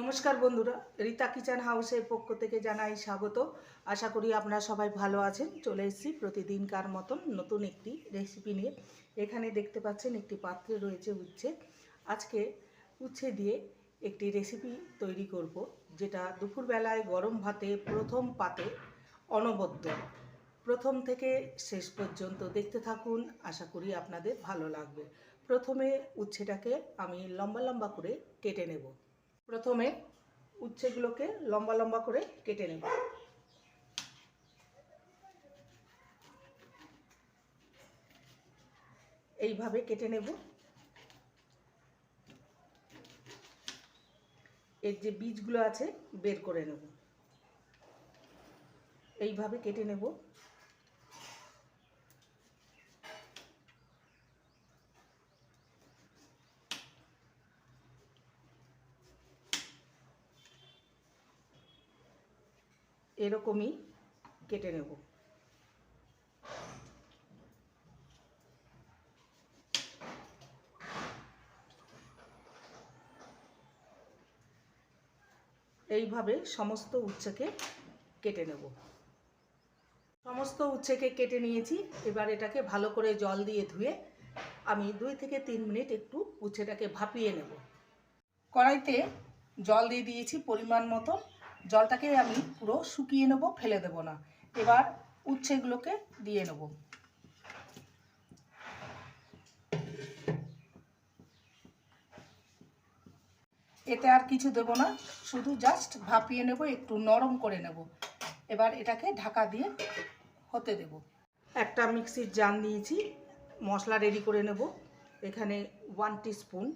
নমস্কার বন্ধুরা, রীতা কিচেন হাউসের পক্ষ থেকে জানাই স্বাগত। আশা করি আপনারা সবাই ভালো আছেন। চলে এসেছি প্রতিদিনকার মতন নতুন একটি রেসিপি নিয়ে। এখানে দেখতে পাচ্ছেন একটি পাত্রে রয়েছে উচ্ছে। আজকে উচ্ছে দিয়ে একটি রেসিপি তৈরি করব, যেটা দুপুরবেলায় গরম ভাতে প্রথম পাতে অনবদ্য। প্রথম থেকে শেষ পর্যন্ত দেখতে থাকুন, আশা করি আপনাদের ভালো লাগবে। প্রথমে উচ্ছেটাকে আমি লম্বা লম্বা করে কেটে নেব। প্রথমে উচ্ছেগুলোকে লম্বা লম্বা করে কেটে নেব। এইভাবে কেটে নেব। এর যে বীজগুলো আছে বের করে নেব। এইভাবে কেটে নেব। এরকমই কেটে নেব। এইভাবে সমস্ত উচ্ছেকে কেটে নেব। সমস্ত উচ্ছেকে কেটে নিয়েছি, এবার এটাকে ভালো করে জল দিয়ে ধুয়ে আমি দুই থেকে তিন মিনিট একটু উচ্ছেটাকে ভাপিয়ে নেব। কড়াইতে জল দিয়ে দিয়েছি পরিমাণ মতো জলটাকে আমি পুরো শুকিয়ে নেব, ফেলে দেব না। এবার উচ্ছেগুলোকে দিয়ে নেব। এতে আর কিছু দেব না, শুধু জাস্ট ভাপিয়ে নেব, একটু নরম করে নেব। এবার এটাকে ঢাকা দিয়ে হতে দেব। একটা মিক্সির জান দিয়েছি মশলা রেডি করে নেব। এখানে ওয়ান স্পুন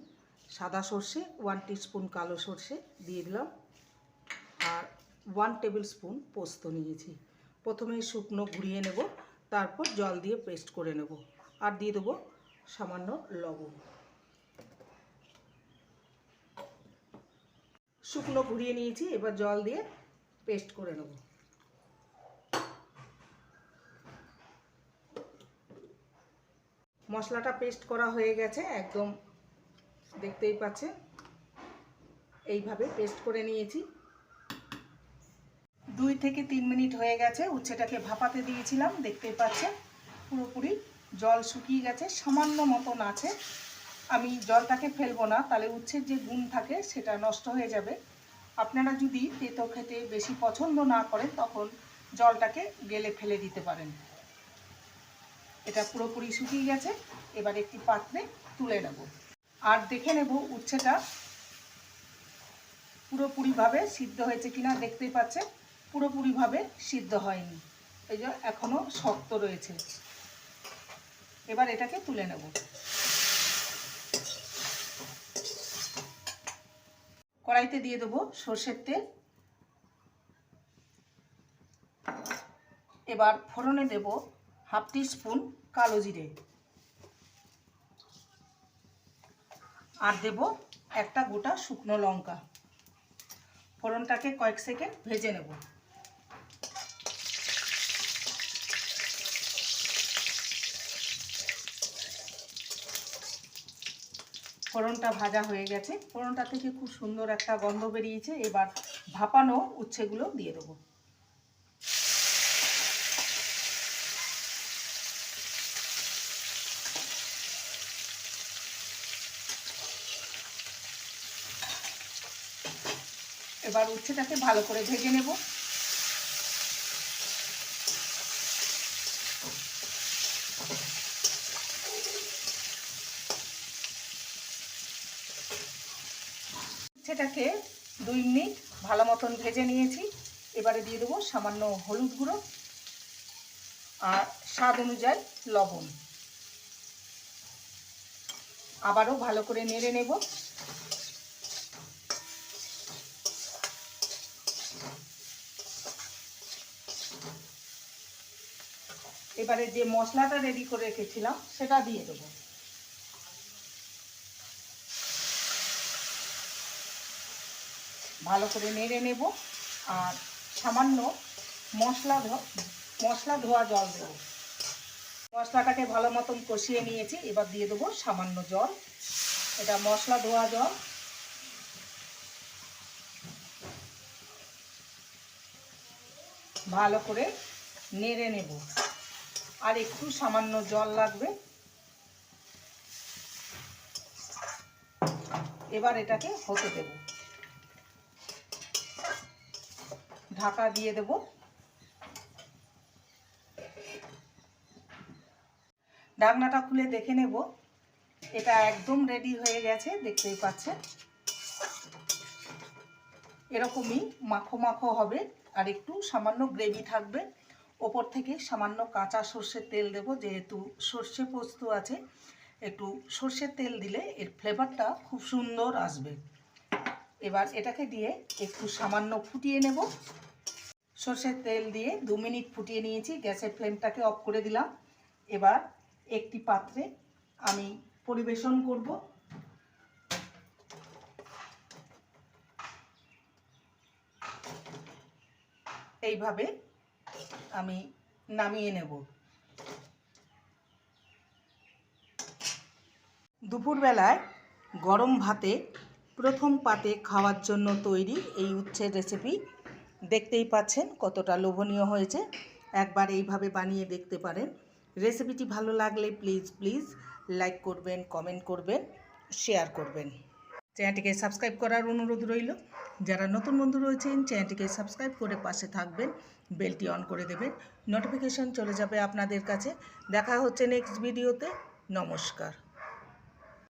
সাদা সর্ষে ওয়ান স্পুন কালো সর্ষে দিয়ে দিলাম। আর ওয়ান টেবিল স্পুন পোস্ত নিয়েছি। প্রথমে শুকনো ঘুরিয়ে নেব, তারপর জল দিয়ে পেস্ট করে নেব। আর দিয়ে দেবো সামান্য লবণ। শুকনো ঘুরিয়ে নিয়েছি, এবার জল দিয়ে পেস্ট করে নেব। মশলাটা পেস্ট করা হয়ে গেছে, একদম দেখতেই পাচ্ছেন। এইভাবে পেস্ট করে নিয়েছি। দুই থেকে তিন মিনিট হয়ে গেছে, উচ্ছেটাকে ভাপাতে দিয়েছিলাম, দেখতেই পাচ্ছেন, পুরোপুরি জল শুকিয়ে গেছে, সামান্য মতন আছে। আমি জলটাকে ফেলব না, তাহলে উচ্ছের যে গুণ থাকে সেটা নষ্ট হয়ে যাবে। আপনারা যদি তেতো খেতে বেশি পছন্দ না করেন, তখন জলটাকে গেলে ফেলে দিতে পারেন। এটা পুরোপুরি শুকিয়ে গেছে, এবার একটি পাত্রে তুলে নেব। আর দেখে নেব উচ্ছেটা পুরোপুরিভাবে সিদ্ধ হয়েছে কিনা, দেখতেই পাচ্ছেন। পুরোপুরিভাবে সিদ্ধ হয়নি। এই যে এখনও শক্ত রয়েছে। এবার এটাকে তুলে নেব। কড়াইতে দিয়ে দেবো সর্ষের তেল। এবার ফোড়নে দেব হাফ স্পুন কালো জিরে। আর দেব একটা গোটা শুকনো লঙ্কা। ফোড়নটাকে কয়েক সেকেন্ড ভেজে নেব। ফোড়নটা ভাজা হয়ে গেছে। ফোড়নটা থেকে খুব সুন্দর একটা গন্ধ বেরিয়েছে। এবার ভাপানো উচ্ছেগুলো দিয়ে দেবো। এবার উচ্ছেটাকে ভালো করে ভেজে নেব। উচ্ছেটাকে দুই মিনিট ভালো মতন ভেজে নিয়েছি। এবারে দিয়ে দেবো সামান্য হলুদ গুঁড়ো আর স্বাদ অনুযায়ী লবণ। আবারও ভালো করে নেড়ে নেব। এবারে যে মশলাটা রেডি করে রেখেছিলাম, সেটা দিয়ে দেবো। ভালো করে নেড়ে নেব। আর সামান্য মশলা মশলা ধোয়া জল দেবো। মশলাটাকে ভালো মতন কষিয়ে নিয়েছি, এবার দিয়ে দেবো সামান্য জল। এটা মশলা ধোয়া জল। ভালো করে নেড়ে নেব। আর একটু সামান্য জল লাগবে। এবার এটাকে হতে দেবো। ঢাকা দিয়ে দেব। ঢাকনাটা খুলে দেখে নেব। এটা একদম রেডি হয়ে গেছে, দেখতেই পাচ্ছেন। এরকমই মাখো মাখো হবে, আর একটু সামান্য গ্রেভি থাকবে। ওপর থেকে সামান্য কাঁচা সর্ষের তেল দেব, যেহেতু সর্ষে পোস্ত আছে। একটু সর্ষের তেল দিলে এর ফ্লেভারটা খুব সুন্দর আসবে। এবার এটাকে দিয়ে একটু সামান্য ফুটিয়ে নেব। সর্ষের তেল দিয়ে দু মিনিট ফুটিয়ে নিয়েছি। গ্যাসের ফ্লেমটাকে অফ করে দিলাম। এবার একটি পাত্রে আমি পরিবেশন করব। এইভাবে আমি নামিয়ে নেব। দুপুরবেলায় গরম ভাতে প্রথম পাতে খাওয়ার জন্য তৈরি এই উচ্ছের রেসিপি দেখতেই পাচ্ছেন কতটা লোভনীয় হয়েছে। একবার এইভাবে বানিয়ে দেখতে পারেন। রেসিপিটি ভালো লাগলে প্লিজ প্লিজ লাইক করবেন, কমেন্ট করবেন, শেয়ার করবেন। চ্যানেলটিকে সাবস্ক্রাইব করার অনুরোধ রইল। যারা নতুন বন্ধু রয়েছেন, চ্যানেলটিকে সাবস্ক্রাইব করে পাশে থাকবেন, বেলটি অন করে দেবেন। নোটিফিকেশন চলে যাবে আপনাদের কাছে। দেখা হচ্ছে নেক্সট ভিডিওতে। নমস্কার।